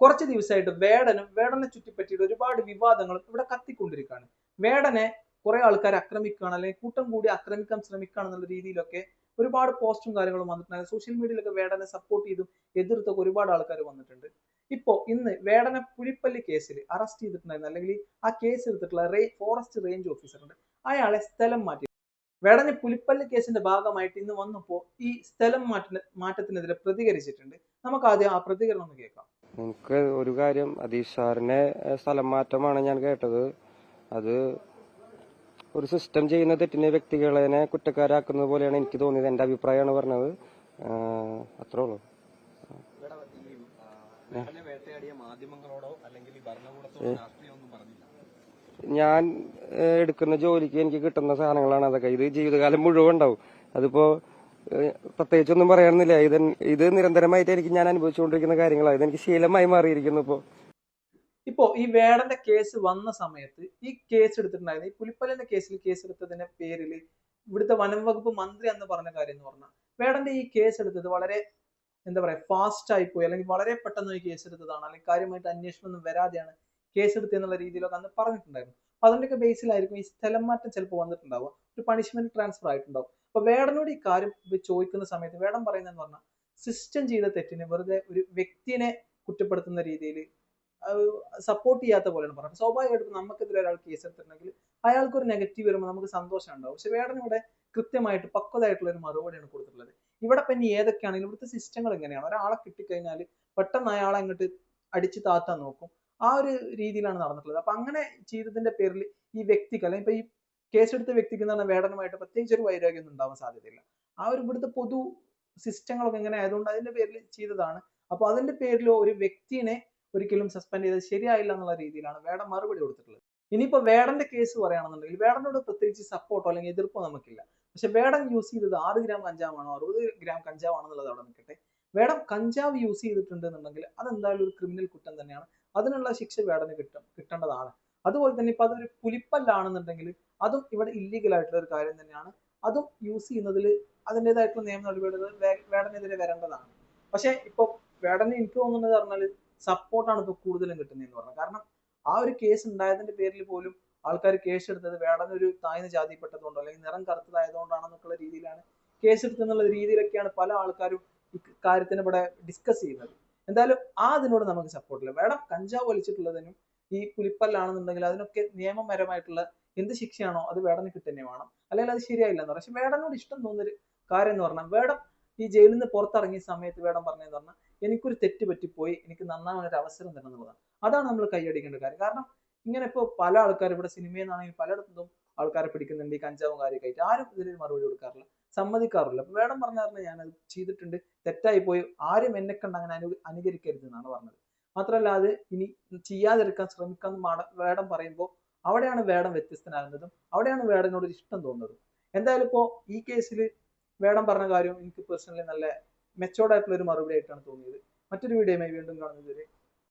കുറച്ച് ദിവസമായിട്ട് വേടനും വേടനെ ചുറ്റിപ്പറ്റിയിട്ട് ഒരുപാട് വിവാദങ്ങളും ഇവിടെ കത്തിക്കൊണ്ടിരിക്കുകയാണ്. വേടനെ കുറെ ആൾക്കാർ ആക്രമിക്കുകയാണ് അല്ലെങ്കിൽ കൂട്ടം കൂടി ആക്രമിക്കാൻ ശ്രമിക്കുകയാണ് എന്നുള്ള രീതിയിലൊക്കെ ഒരുപാട് പോസ്റ്റും കാര്യങ്ങളും വന്നിട്ടുണ്ട്. സോഷ്യൽ മീഡിയയിലൊക്കെ വേടനെ സപ്പോർട്ട് ചെയ്തും എതിർത്തൊക്കെ ഒരുപാട് ആൾക്കാർ വന്നിട്ടുണ്ട്. ഇപ്പോ ഇന്ന് വേടനെ പുലിപ്പള്ളി കേസിൽ അറസ്റ്റ് ചെയ്തിട്ടുണ്ടായിരുന്നു. അല്ലെങ്കിൽ ആ കേസ് എടുത്തിട്ടുള്ള റേ ഫോറസ്റ്റ് റേഞ്ച് ഓഫീസർ ഉണ്ട്. അയാളെ സ്ഥലം മാറ്റി. വേടനെ പുലിപ്പള്ളി കേസിന്റെ ഭാഗമായിട്ട് ഇന്ന് വന്നപ്പോ ഈ സ്ഥലം മാറ്റ മാറ്റത്തിനെതിരെ പ്രതികരിച്ചിട്ടുണ്ട്. നമുക്ക് ആദ്യം ആ പ്രതികരണം ഒന്ന് കേൾക്കാം. നമുക്ക് ഒരു കാര്യം അതീഷ് സാറിനെ ഏഹ്, സ്ഥലം മാറ്റമാണ് ഞാൻ കേട്ടത്. അത് ഒരു സിസ്റ്റം ചെയ്യുന്ന തെറ്റിനെ വ്യക്തികളെ കുറ്റക്കാരാക്കുന്നത് പോലെയാണ് എനിക്ക് തോന്നിയത് എന്റെ അഭിപ്രായമാണ് പറഞ്ഞത്. അത്രേ ഉള്ളൂ. ഞാൻ എടുക്കുന്ന ജോലിക്ക് എനിക്ക് കിട്ടുന്ന സാധനങ്ങളാണ് അതൊക്കെ. ഇത് ജീവിതകാലം മുഴുവൻ ഉണ്ടാവും. അതിപ്പോ പ്രത്യേകിച്ചൊന്നും പറയാനൊന്നുമില്ല. ഇത് ഇത് നിരന്തരമായിട്ട് എനിക്ക് ഞാൻ അനുഭവിച്ചുകൊണ്ടിരിക്കുന്ന കാര്യങ്ങളാണ് ഇതെനിക്ക് ശീലമായി മാറിയിരിക്കുന്നു ഇപ്പോ. ഇപ്പോ ഈ വേടന്റെ കേസ് വന്ന സമയത്ത് ഈ കേസ് എടുത്തിട്ടുണ്ടായിരുന്നു. ഈ പുലിപ്പല്ലിന്റെ കേസിൽ കേസ് എടുത്തതിന്റെ പേരിൽ ഇവിടുത്തെ വനം വകുപ്പ് മന്ത്രി എന്ന് പറഞ്ഞ കാര്യം എന്ന് പറഞ്ഞാൽ വേടന്റെ ഈ കേസ് എടുത്തത് വളരെ എന്താ പറയാ ഫാസ്റ്റ് ആയി പോയി. അല്ലെങ്കിൽ വളരെ പെട്ടെന്ന് ഈ കേസ് എടുത്തതാണ്. അല്ലെങ്കിൽ കാര്യമായിട്ട് അന്വേഷണം ഒന്നും വരാതെയാണ് കേസ് എടുത്തെന്നുള്ള രീതിയിലൊക്കെ അന്ന് പറഞ്ഞിട്ടുണ്ടായിരുന്നു. അപ്പൊ അതിന്റെയൊക്കെ ബേസിലായിരിക്കും ഈ സ്ഥലം മാറ്റം ചിലപ്പോൾ വന്നിട്ടുണ്ടാവുക. ഒരു പണിഷ്മെന്റ് ട്രാൻസ്ഫർ ആയിട്ടുണ്ടാവും. അപ്പൊ വേടനോട് ഈ കാര്യം ചോദിക്കുന്ന സമയത്ത് വേടൻ പറയുന്നതെന്ന് പറഞ്ഞാൽ സിസ്റ്റം ചെയ്ത തെറ്റിന് വെറുതെ ഒരു വ്യക്തിനെ കുറ്റപ്പെടുത്തുന്ന രീതിയിൽ സപ്പോർട്ട് ചെയ്യാത്ത പോലെയാണ് പറഞ്ഞത്. സ്വാഭാവികമായിട്ടും നമുക്കെതിരെ ഒരാൾ കേസ് എടുത്തിട്ടുണ്ടെങ്കിൽ അയാൾക്ക് ഒരു നെഗറ്റീവ് വരുമ്പോൾ നമുക്ക് സന്തോഷം ഉണ്ടാവും. പക്ഷെ വേടൻ ഇവിടെ കൃത്യമായിട്ട് പക്വതായിട്ടുള്ള ഒരു മറുപടിയാണ് കൊടുത്തിട്ടുള്ളത്. ഇവിടെ പിന്നെ ഏതൊക്കെയാണെങ്കിലും ഇവിടുത്തെ സിസ്റ്റങ്ങൾ എങ്ങനെയാണ്? ഒരാളെ കിട്ടിക്കഴിഞ്ഞാൽ പെട്ടെന്ന് അയാളെ അങ്ങോട്ട് അടിച്ച് താത്താൻ നോക്കും. ആ ഒരു രീതിയിലാണ് നടന്നിട്ടുള്ളത്. അപ്പൊ അങ്ങനെ ചെയ്തതിന്റെ പേരിൽ ഈ വ്യക്തിക്ക് അല്ലെങ്കിൽ ഇപ്പൊ ഈ കേസെടുത്ത വ്യക്തിക്ക് എന്ന് വേടനമായിട്ട് പ്രത്യേകിച്ച് ഒരു വൈരാഗ്യം ഉണ്ടാവാൻ സാധ്യതയില്ല. ആ ഒരു ഇവിടുത്തെ പൊതു സിസ്റ്റങ്ങളൊക്കെ എങ്ങനെ ആയതുകൊണ്ട് അതിന്റെ പേരിൽ ചെയ്തതാണ്. അപ്പൊ അതിന്റെ പേരിൽ ഒരു വ്യക്തിനെ ഒരിക്കലും സസ്പെൻഡ് ചെയ്തത് ശരിയായില്ല എന്നുള്ള രീതിയിലാണ് വേടൻ മറുപടി കൊടുത്തിട്ടുള്ളത്. ഇനിയിപ്പോ വേടന്റെ കേസ് പറയുകയാണെന്നുണ്ടെങ്കിൽ വേടനോട് പ്രത്യേകിച്ച് സപ്പോർട്ടോ അല്ലെങ്കിൽ എതിർപ്പോ നമുക്കില്ല. പക്ഷെ വേടൻ യൂസ് ചെയ്തത് ആറ് ഗ്രാം കഞ്ചാവാണോ അറുപത് ഗ്രാം കഞ്ചാവാണോ അവിടെ നിൽക്കട്ടെ. വേടൻ കഞ്ചാവ് യൂസ് ചെയ്തിട്ടുണ്ട് എന്നുണ്ടെങ്കിൽ അതെന്തായാലും ഒരു ക്രിമിനൽ കുറ്റം തന്നെയാണ്. അതിനുള്ള ശിക്ഷ വേടന് കിട്ടും കിട്ടേണ്ടതാണ്. അതുപോലെ തന്നെ ഇപ്പൊ അതൊരു പുലിപ്പല്ലാണെന്നുണ്ടെങ്കിൽ അതും ഇവിടെ ഇല്ലീഗൽ ആയിട്ടുള്ള ഒരു കാര്യം തന്നെയാണ്. അതും യൂസ് ചെയ്യുന്നതിൽ അതിന്റെതായിട്ടുള്ള നിയമ നടപടികൾ വേടനെതിരെ വരേണ്ടതാണ്. പക്ഷേ ഇപ്പോൾ വേടനെ എനിക്ക് തോന്നുന്നത് പറഞ്ഞാൽ സപ്പോർട്ടാണ് ഇപ്പോൾ കൂടുതലും കിട്ടുന്നതെന്ന് പറഞ്ഞത്. കാരണം ആ ഒരു കേസ് ഉണ്ടായതിന്റെ പേരിൽ പോലും ആൾക്കാർ കേസ് എടുത്തത് വേടൻ ഒരു താഴ്ന്ന ജാതിപ്പെട്ടതുകൊണ്ടോ അല്ലെങ്കിൽ നിറം കറുത്തതായതുകൊണ്ടാണെന്നൊക്കെയുള്ള രീതിയിലാണ് കേസ് എടുത്തെന്നുള്ള രീതിയിലൊക്കെയാണ് പല ആൾക്കാരും ഇക്കാര്യത്തിന് ഇവിടെ ഡിസ്കസ് ചെയ്യുന്നത്. എന്തായാലും ആ അതിനോട് നമുക്ക് സപ്പോർട്ടില്ല വേടം കഞ്ചാവ് വലിച്ചിട്ടുള്ളതിനും ഈ പുലിപ്പല്ലാണെന്നുണ്ടെങ്കിൽ അതിനൊക്കെ നിയമപരമായിട്ടുള്ള എന്ത് ശിക്ഷയാണോ അത് വേടന് കിട്ടുന്നേ വേണം. അല്ലെങ്കിൽ അത് ശരിയായില്ല എന്ന് പക്ഷെ വേടനോട് ഇഷ്ടം തോന്നുന്നൊരു കാര്യം എന്ന് പറഞ്ഞാൽ വേടം ഈ ജയിലിൽ നിന്ന് പുറത്തിറങ്ങിയ സമയത്ത് വേടം പറഞ്ഞതെന്ന് പറഞ്ഞാൽ എനിക്കൊരു തെറ്റ് പറ്റിപ്പോയി എനിക്ക് നന്നാവാൻ ഒരു അവസരം തരണം എന്നുള്ളതാണ്. അതാണ് നമ്മൾ കൈയടിക്കേണ്ട കാര്യം. കാരണം ഇങ്ങനെ ഇപ്പോൾ പല ആൾക്കാർ ഇവിടെ സിനിമയിൽ നിന്നാണെങ്കിൽ പലയിടത്തും ആൾക്കാരെ പിടിക്കുന്നുണ്ട് ഈ കഞ്ചാവും കാര്യമൊക്കെ ആയിട്ട്. ആരും ഇതിന് മറുപടി കൊടുക്കാറില്ല. സമ്മതിക്കാറില്ല. അപ്പൊ വേടം പറഞ്ഞ കാരണം ഞാൻ അത് ചെയ്തിട്ടുണ്ട്. തെറ്റായി പോയി ആരും എന്നെ കണ്ട് അങ്ങനെ അനു അനുകരിക്കരുത് എന്നാണ് പറഞ്ഞത്. മാത്രമല്ല അത് ഇനി ചെയ്യാതിരിക്കാൻ ശ്രമിക്കാൻ വേടം പറയുമ്പോൾ അവിടെയാണ് വേടം വ്യത്യസ്തനാകുന്നതും അവിടെയാണ് വേടനോട് ഇഷ്ടം തോന്നുന്നതും. എന്തായാലും ഇപ്പോ ഈ കേസിൽ വേടം പറഞ്ഞ കാര്യം എനിക്ക് പേഴ്സണലി നല്ല മെച്ചോർഡ് ആയിട്ടുള്ള ഒരു മറുപടി ആയിട്ടാണ് തോന്നിയത്. മറ്റൊരു വീഡിയോയുമായി വീണ്ടും കാണുന്നത് വരെ